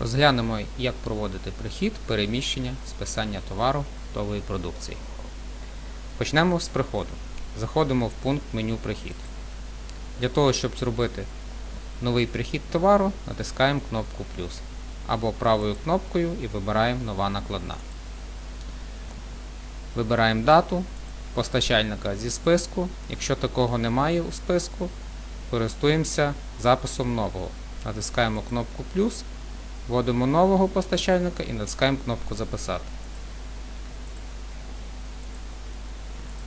Розглянемо, як проводити прихід, переміщення, списання товару, готової продукції. Почнемо з приходу. Заходимо в пункт меню Прихід. Для того, щоб зробити новий прихід товару, натискаємо кнопку плюс або правою кнопкою і вибираємо нова накладна. Вибираємо дату постачальника зі списку. Якщо такого немає у списку, користуємося записом нового. Натискаємо кнопку плюс, вводимо нового постачальника і натискаємо кнопку Записати.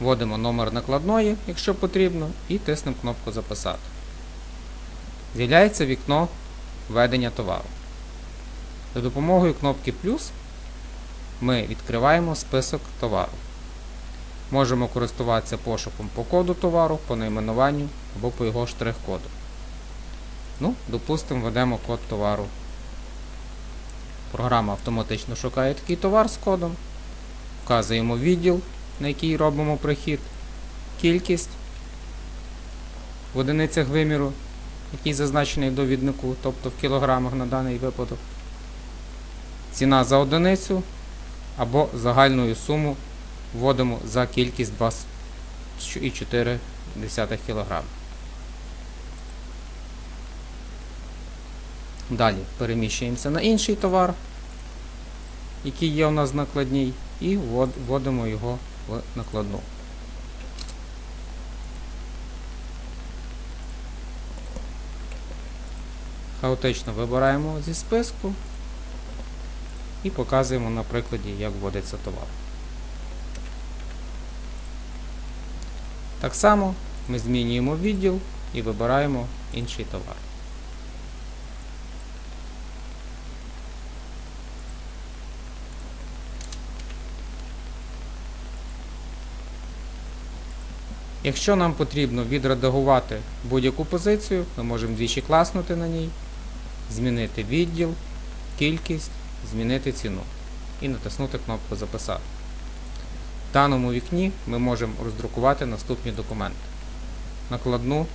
Вводимо номер накладної, якщо потрібно, і тиснемо кнопку Записати. З'являється вікно введення товару. За допомогою кнопки плюс ми відкриваємо список товару. Можемо користуватися пошуком по коду товару, по найменуванню або по його штрих-коду. Ну, допустимо, введемо код товару. Програма автоматично шукає такий товар з кодом. Вказуємо відділ, на який робимо прихід, кількість в одиницях виміру, який зазначений в довіднику, тобто в кілограмах на даний випадок. Ціна за одиницю або загальну суму вводимо за кількість 2,4 кг. Далі переміщуємося на інший товар, який є у нас в накладній, і вводимо його в накладну. Хаотично вибираємо зі списку і показуємо на прикладі, як вводиться товар. Так само ми змінюємо відділ і вибираємо інший товар. Якщо нам потрібно відредагувати будь-яку позицію, ми можемо двічі класнути на ній, змінити відділ, кількість, змінити ціну і натиснути кнопку Записати. В даному вікні ми можемо роздрукувати наступні документи. Накладну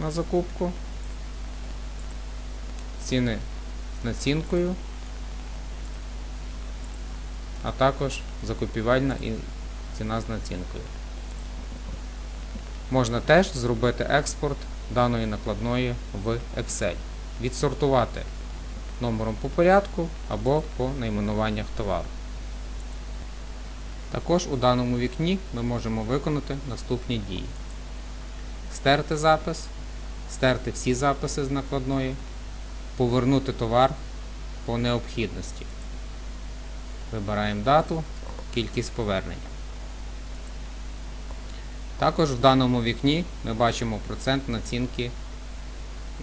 на закупку, ціни з націнкою, а також закупівельна і ціна з націнкою. Можна теж зробити експорт даної накладної в Excel, відсортувати номером по порядку або по найменуваннях товару. Також у даному вікні ми можемо виконати наступні дії. Стерти запис, стерти всі записи з накладної, повернути товар по необхідності. Вибираємо дату, кількість повернень. Також в даному вікні ми бачимо процент націнки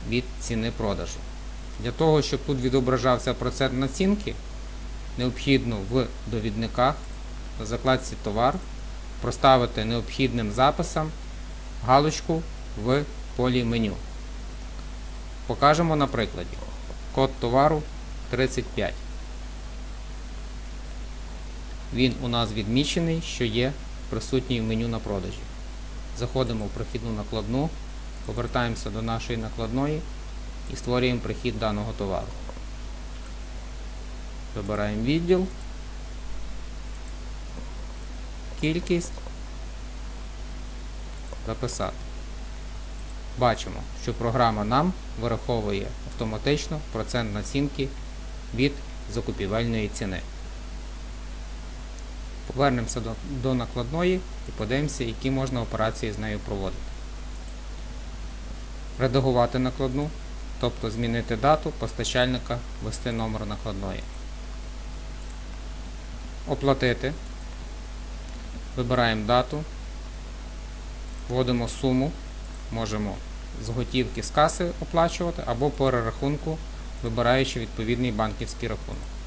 від ціни продажу. Для того, щоб тут відображався процент націнки, необхідно в довідниках на закладці товар проставити необхідним записом галочку в полі меню. Покажемо на прикладі. Код товару 35. Він у нас відмічений, що є присутній в меню на продажі. Заходимо в прохідну накладну, повертаємося до нашої накладної і створюємо прихід даного товару. Вибираємо відділ, кількість, записати. Бачимо, що програма нам вираховує автоматично процент націнки від закупівельної ціни. Повернемося до, до накладної і подивимося, які можна операції з нею проводити. Редагувати накладну, тобто змінити дату постачальника, ввести номер накладної. Оплатити. Вибираємо дату, вводимо суму, можемо з готівки з каси оплачувати або по перерахунку, вибираючи відповідний банківський рахунок.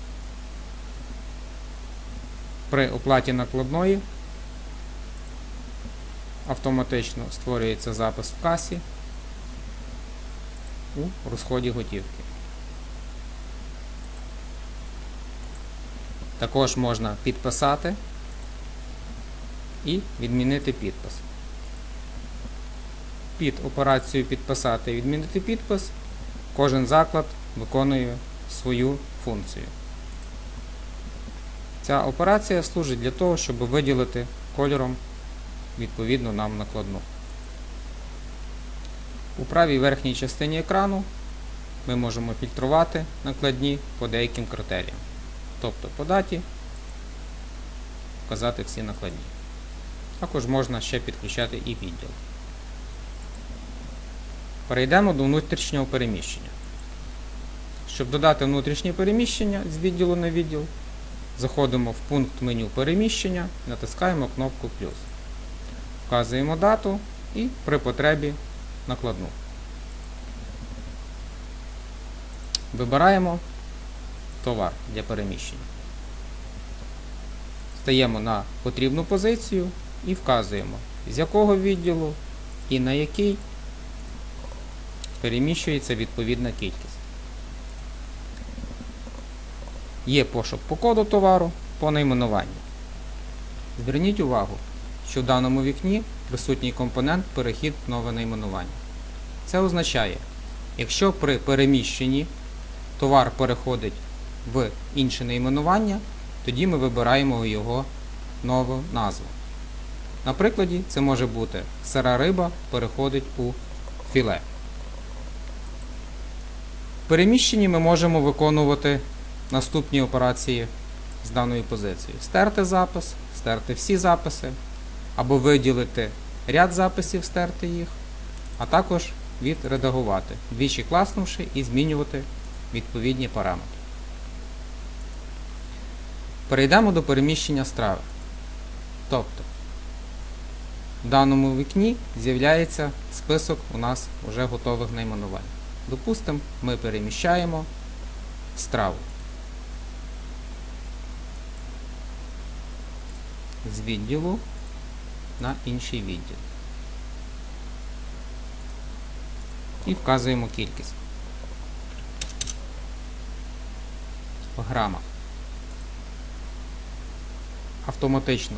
При оплаті накладної автоматично створюється запис в касі у розході готівки. Також можна підписати і відмінити підпис. Під операцією підписати і відмінити підпис кожен заклад виконує свою функцію. Ця операція служить для того, щоб виділити кольором відповідно нам накладну. У правій верхній частині екрану ми можемо фільтрувати накладні по деяким критеріям. Тобто по даті вказати всі накладні. Також можна ще підключати і відділ. Перейдемо до внутрішнього переміщення. Щоб додати внутрішнє переміщення з відділу на відділ, заходимо в пункт меню переміщення, натискаємо кнопку плюс. Вказуємо дату і при потребі накладну. Вибираємо товар для переміщення. Стаємо на потрібну позицію і вказуємо, з якого відділу і на який переміщується відповідна кількість. Є пошук по коду товару по найменуванню. Зверніть увагу, що в даному вікні присутній компонент перехід нове найменування. Це означає, якщо при переміщенні товар переходить в інше найменування, тоді ми вибираємо його нову назву. На прикладі це може бути сира риба переходить у філе. В переміщенні ми можемо виконувати наступні операції з даною позицією. Стерти запис, стерти всі записи, або виділити ряд записів, стерти їх, а також відредагувати, двічі класнувши і змінювати відповідні параметри. Перейдемо до переміщення страви. Тобто, в даному вікні з'являється список у нас вже готових найменувань. Допустимо, ми переміщаємо страву. З відділу на інший відділ. І вказуємо кількість. В грамах. Автоматично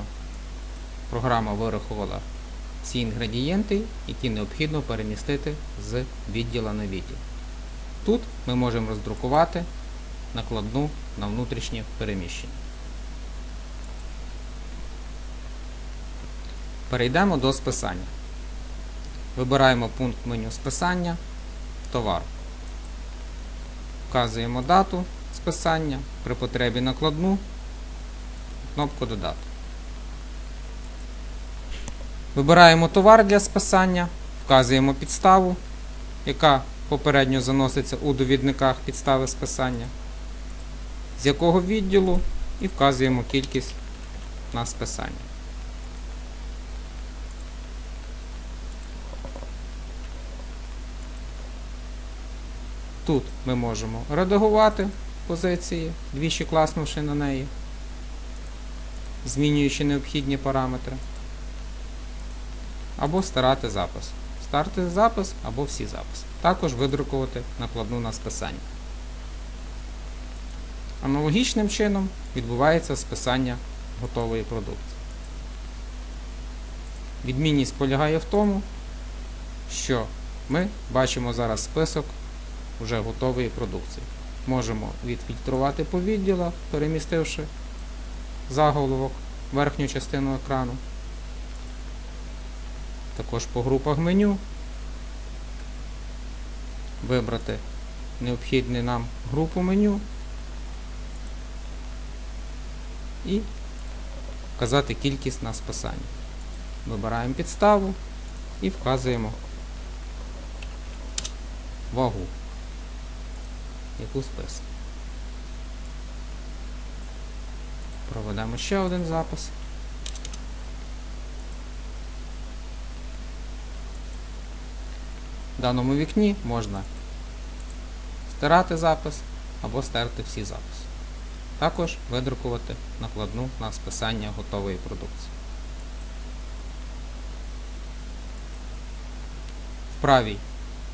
програма вирахувала всі інгредієнти, які необхідно перемістити з відділа на відділ. Тут ми можемо роздрукувати накладну на внутрішнє переміщення. Перейдемо до списання. Вибираємо пункт меню списання товар. Вказуємо дату списання, при потребі накладну, кнопку Додати. Вибираємо товар для списання, вказуємо підставу, яка попередньо заноситься у довідниках підстави списання, з якого відділу і вказуємо кількість на списання. Тут ми можемо редагувати позиції, двічі класнувши на неї, змінюючи необхідні параметри, або старати запис. Старти запис або всі записи. Також видрукувати накладну на списання. Аналогічним чином відбувається списання готової продукції. Відмінність полягає в тому, що ми бачимо зараз список вже готової продукції. Можемо відфільтрувати по відділах, перемістивши заголовок верхню частину екрану. Також по групах меню. Вибрати необхідну нам групу меню і вказати кількість на списання. Вибираємо підставу і вказуємо вагу яку спис. Проведемо ще один запис. В даному вікні можна стирати запис або стерти всі записи. Також видрукувати накладну на списання готової продукції. В правій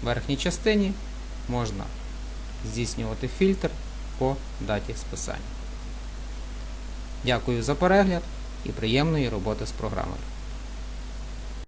верхній частині можна здійснювати фільтр по даті списання. Дякую за перегляд і приємної роботи з програмою.